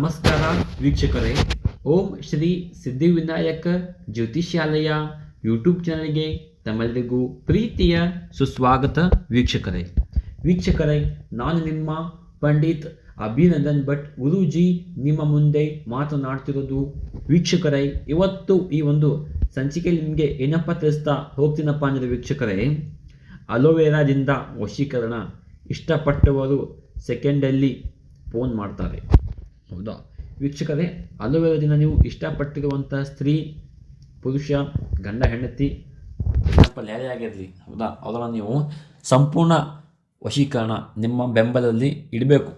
ನಮಸ್ಕಾರ ವೀಕ್ಷಕರೇ. ಓಂ ಶ್ರೀ ಸಿದ್ಧಿವಿನಾಯಕ ಜ್ಯೋತಿಷ್ಯಾಲಯ ಯೂಟ್ಯೂಬ್ ಚಾನಲ್ಗೆ ತಮ್ಮೆಲ್ಲರಿಗೂ ಪ್ರೀತಿಯ ಸುಸ್ವಾಗತ ವೀಕ್ಷಕರೇ. ವೀಕ್ಷಕರೇ, ನಾನು ನಿಮ್ಮ ಪಂಡಿತ್ ಅಭಿನಂದನ್ ಭಟ್ ಗುರೂಜಿ ನಿಮ್ಮ ಮುಂದೆ ಮಾತನಾಡ್ತಿರೋದು ವೀಕ್ಷಕರೇ, ಇವತ್ತು ಈ ಒಂದು ಸಂಚಿಕೆಯಲ್ಲಿ ನಿಮಗೆ ಏನಪ್ಪ ತಿಳಿಸ್ತಾ ಹೋಗ್ತೀನಪ್ಪ ಅಂದರೆ ವೀಕ್ಷಕರೇ ಅಲೋವೆರಾದಿಂದ ವಶೀಕರಣ ಇಷ್ಟಪಟ್ಟವರು ಸೆಕೆಂಡಲ್ಲಿ ಫೋನ್ ಮಾಡ್ತಾರೆ. ಹೌದಾ? ವೀಕ್ಷಕರೇ ಅಲೋವೆರಾದಿಂದ ನೀವು ಇಷ್ಟಪಟ್ಟಿರುವಂಥ ಸ್ತ್ರೀ ಪುರುಷ ಗಂಡ ಹೆಂಡತಿ ಎಕ್ಸಾಂಪಲ್ ಯಾರೇ ಆಗಿರಲಿ ಹೌದಾ? ಅವರನ್ನು ನೀವು ಸಂಪೂರ್ಣ ವಶೀಕರಣ ನಿಮ್ಮ ಬೆಂಬಲದಲ್ಲಿ ಇಡಬೇಕು.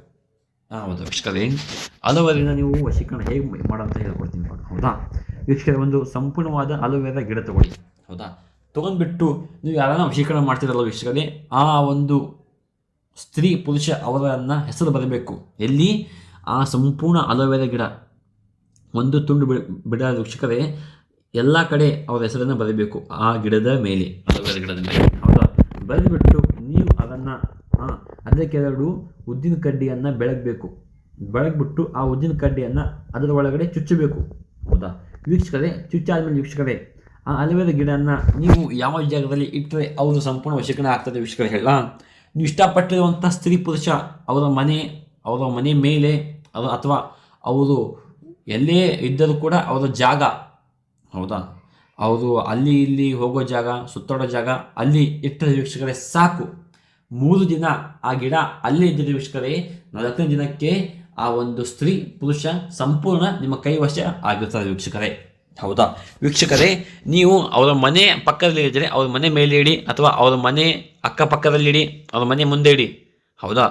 ಹಾಂ ಹೌದು ವೀಕ್ಷಕರೇ. ಅಲೋವೆರಿಂದ ನೀವು ವಶೀಕರಣ ಹೇಗೆ ಮಾಡೋಂತ ಹೇಳ್ಕೊಡ್ತೀನಿ ನೋಡಿ ಹೌದಾ? ವೀಕ್ಷಕರೇ ಒಂದು ಸಂಪೂರ್ಣವಾದ ಅಲೋವೆರಾ ಗಿಡ ತಗೊಳ್ಳಿ. ಹೌದಾ? ತೊಗೊಂಡ್ಬಿಟ್ಟು ನೀವು ಯಾರನ್ನ ವಶೀಕರಣ ಮಾಡ್ತಿರಲ್ಲ ವೀಕ್ಷಕರೇ ಆ ಒಂದು ಸ್ತ್ರೀ ಪುರುಷ ಅವರನ್ನು ಹೆಸರು ಬರಬೇಕು. ಎಲ್ಲಿ? ಆ ಸಂಪೂರ್ಣ ಅಲೋವೆರಾ ಗಿಡ ಒಂದು ತುಂಡು ಬಿಡ ಬಿಡದ ವೀಕ್ಷಕರೇ ಎಲ್ಲ ಕಡೆ ಅವರ ಹೆಸರನ್ನು ಬರೀಬೇಕು, ಆ ಗಿಡದ ಮೇಲೆ, ಅಲೋವೆರಾ ಗಿಡದ ಮೇಲೆ. ಹೌದಾ? ಬರೆದುಬಿಟ್ಟು ನೀವು ಅದನ್ನು ಹಾಂ ಅದಕ್ಕೆ ಎರಡು ಉದ್ದಿನ ಕಡ್ಡಿಯನ್ನು ಬೆಳಗಬೇಕು. ಬೆಳಗ್ಬಿಟ್ಟು ಆ ಉದ್ದಿನ ಕಡ್ಡಿಯನ್ನು ಅದರ ಒಳಗಡೆ ಚುಚ್ಚಬೇಕು. ಹೌದಾ? ವೀಕ್ಷಕರೇ, ಚುಚ್ಚಾದ್ಮೇಲೆ ವೀಕ್ಷಕರೇ, ಆ ಅಲೋವೆರಾ ಗಿಡನ ನೀವು ಯಾವ ಜಾಗದಲ್ಲಿ ಇಟ್ಟರೆ ಅವರು ಸಂಪೂರ್ಣ ವಶೀಕರಣ ಆಗ್ತದೆ ವೀಕ್ಷಕರೇ ಹೇಳ ನೀವು ಇಷ್ಟಪಟ್ಟಿರುವಂಥ ಸ್ತ್ರೀ ಪುರುಷ, ಅವರ ಮನೆ ಅವರ ಮನೆ ಮೇಲೆ ಅಥವಾ ಅವರು ಎಲ್ಲೇ ಇದ್ದರೂ ಕೂಡ ಅವರ ಜಾಗ, ಹೌದಾ? ಅವರು ಅಲ್ಲಿ ಇಲ್ಲಿ ಹೋಗೋ ಜಾಗ, ಸುತ್ತಾಡೋ ಜಾಗ ಅಲ್ಲಿ ಇಟ್ಟರೆ ವೀಕ್ಷಕರೇ ಸಾಕು. ಮೂರು ದಿನ ಆ ಗಿಡ ಅಲ್ಲೇ ಇದ್ದರೆ ವೀಕ್ಷಕರೇ ನಾಲ್ಕನೇ ದಿನಕ್ಕೆ ಆ ಒಂದು ಸ್ತ್ರೀ ಪುರುಷ ಸಂಪೂರ್ಣ ನಿಮ್ಮ ಕೈವಶ ಆಗಿರ್ತಾರೆ ವೀಕ್ಷಕರೇ. ಹೌದಾ? ವೀಕ್ಷಕರೇ, ನೀವು ಅವರ ಮನೆ ಪಕ್ಕದಲ್ಲಿ ಇದ್ದರೆ ಅವ್ರ ಮನೆ ಮೇಲೆ ಇಡಿ ಅಥವಾ ಅವರ ಮನೆ ಅಕ್ಕಪಕ್ಕದಲ್ಲಿ ಇಡಿ, ಅವ್ರ ಮನೆ ಮುಂದೆ ಇಡಿ. ಹೌದಾ?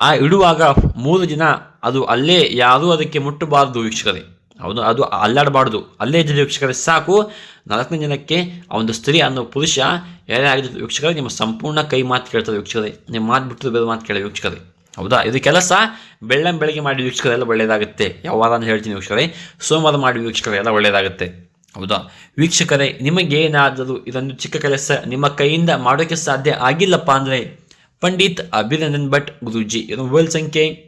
ಆ ಇಡುವಾಗ ಮೂರು ದಿನ ಅದು ಅಲ್ಲೇ ಯಾರೂ ಅದಕ್ಕೆ ಮುಟ್ಟಬಾರದು ವೀಕ್ಷಕರೇ. ಅವನು ಅದು ಅಲ್ಲಾಡಬಾರ್ದು. ಅಲ್ಲೇ ಇದ್ದರೆ ವೀಕ್ಷಕರೇ ಸಾಕು. ನಾಲ್ಕನೇ ದಿನಕ್ಕೆ ಒಂದು ಸ್ತ್ರೀ ಅನ್ನೋ ಪುರುಷ ಯಾರೇ ಆಗಿದ್ದು ವೀಕ್ಷಕರೇ, ನಿಮ್ಮ ಸಂಪೂರ್ಣ ಕೈ ಮಾತು ಕೇಳ್ತಾರೆ ವೀಕ್ಷಕರೇ. ನಿಮ್ಮ ಮಾತು ಬಿಟ್ಟರು ಬೇರೆ ಮಾತು ಕೇಳಿ ವೀಕ್ಷಕರೇ. ಹೌದಾ? ಇದು ಕೆಲಸ. ಬೆಳ್ಳಂ ಬೆಳಗ್ಗೆ ಮಾಡಿ ವೀಕ್ಷಕರೆಲ್ಲ ಒಳ್ಳೆಯದಾಗುತ್ತೆ. ಯಾವಾಗ ಅಂತ ಹೇಳ್ತೀನಿ ವೀಕ್ಷಕರೇ. ಸೋಮವಾರ ಮಾಡಿ ವೀಕ್ಷಕರೇ, ಎಲ್ಲ ಒಳ್ಳೆಯದಾಗುತ್ತೆ. ಹೌದಾ? ವೀಕ್ಷಕರೇ ನಿಮಗೇನಾದರೂ ಇದೊಂದು ಚಿಕ್ಕ ಕೆಲಸ ನಿಮ್ಮ ಕೈಯಿಂದ ಮಾಡೋಕ್ಕೆ ಸಾಧ್ಯ ಆಗಿಲ್ಲಪ್ಪ ಅಂದರೆ ಪಂಡಿತ್ ಅಭಿನಂದನ್ ಭಟ್ ಗುರುಜಿ. ಇವರ ಮೊಬೈಲ್ ಸಂಖ್ಯೆ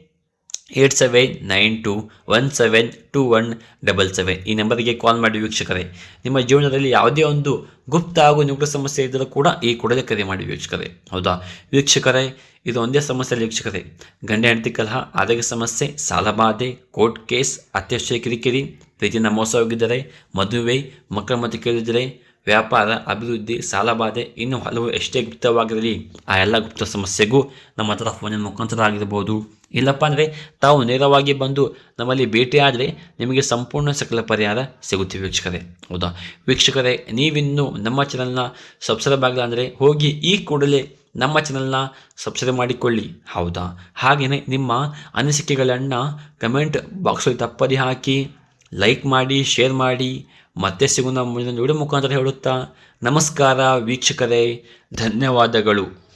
eight seven nine two one seven two one double seven. ಈ ನಂಬರಿಗೆ ಕಾಲ್ ಮಾಡಿ ವೀಕ್ಷಕರೇ. ನಿಮ್ಮ ಜೀವನದಲ್ಲಿ ಯಾವುದೇ ಒಂದು ಗುಪ್ತ ಹಾಗೂ ನಿಗೂಢ ಸಮಸ್ಯೆ ಇದ್ದರೂ ಕೂಡ ಈ ಕೂಡಲೇ ಕರೆ ಮಾಡಿ ವೀಕ್ಷಕರೇ. ಹೌದಾ? ವೀಕ್ಷಕರೇ, ಇದು ಒಂದೇ ಸಮಸ್ಯೆ ವೀಕ್ಷಕರೇ. ಗಂಡ, ಹೆಂಡತಿ, ಕಲಹ, ಆರೋಗ್ಯ ಸಮಸ್ಯೆ ಸಾಲಬಾಧೆ ಕೋರ್ಟ್ ಕೇಸ್ ಅತ್ಯವಶ್ಯ ಕಿರಿಕಿರಿ ಪ್ರೀತಿಯಿಂದ ಮೋಸ ಹೋಗಿದ್ದರೆ, ಮದುವೆ, ಮಕ್ಕಳ ಮತ್ತು ಕೇಳಿದರೆ ವ್ಯಾಪಾರ, ಅಭಿವೃದ್ಧಿ ಸಾಲಬಾಧೆ ಇನ್ನು ಹಲವು ಎಷ್ಟೇ ಗುಪ್ತವಾಗಿರಲಿ, ಆ ಎಲ್ಲ ಗುಪ್ತ ಸಮಸ್ಯೆಗೂ ನಮ್ಮ ಹತ್ರ ಫೋನಿನ ಮುಖಾಂತರ ಆಗಿರ್ಬೋದು. ಇಲ್ಲಪ್ಪ ಅಂದರೆ ತಾವು ನೇರವಾಗಿ ಬಂದು ನಮ್ಮಲ್ಲಿ ಭೇಟಿಯಾದರೆ ನಿಮಗೆ ಸಂಪೂರ್ಣ ಸಕಲ ಪರಿಹಾರ ಸಿಗುತ್ತೆ ವೀಕ್ಷಕರೇ. ಹೌದಾ? ವೀಕ್ಷಕರೇ, ನೀವಿನ್ನೂ ನಮ್ಮ ಚಾನಲ್ನ ಸಬ್ಸ್ಕ್ರೈಬ್ ಆಗಲ್ಲ ಅಂದರೆ ಹೋಗಿ ಈ ಕೂಡಲೇ ನಮ್ಮ ಚಾನಲ್ನ ಸಬ್ಸ್ಕ್ರೈಬ್ ಮಾಡಿಕೊಳ್ಳಿ. ಹೌದಾ? ಹಾಗೆಯೇ ನಿಮ್ಮ ಅನಿಸಿಕೆಗಳನ್ನು ಕಮೆಂಟ್ ಬಾಕ್ಸಲ್ಲಿ ತಪ್ಪದಿ ಹಾಕಿ ಲೈಕ್ ಮಾಡಿ ಶೇರ್ ಮಾಡಿ ಮತ್ತೆ ಸಿಗೋಣ ಮುಂದಿನ ವಿಡಿಯೋ ಮುಖಾಂತರ ಹೇಳುತ್ತಾ ನಮಸ್ಕಾರ ವೀಕ್ಷಕರೇ ಧನ್ಯವಾದಗಳು.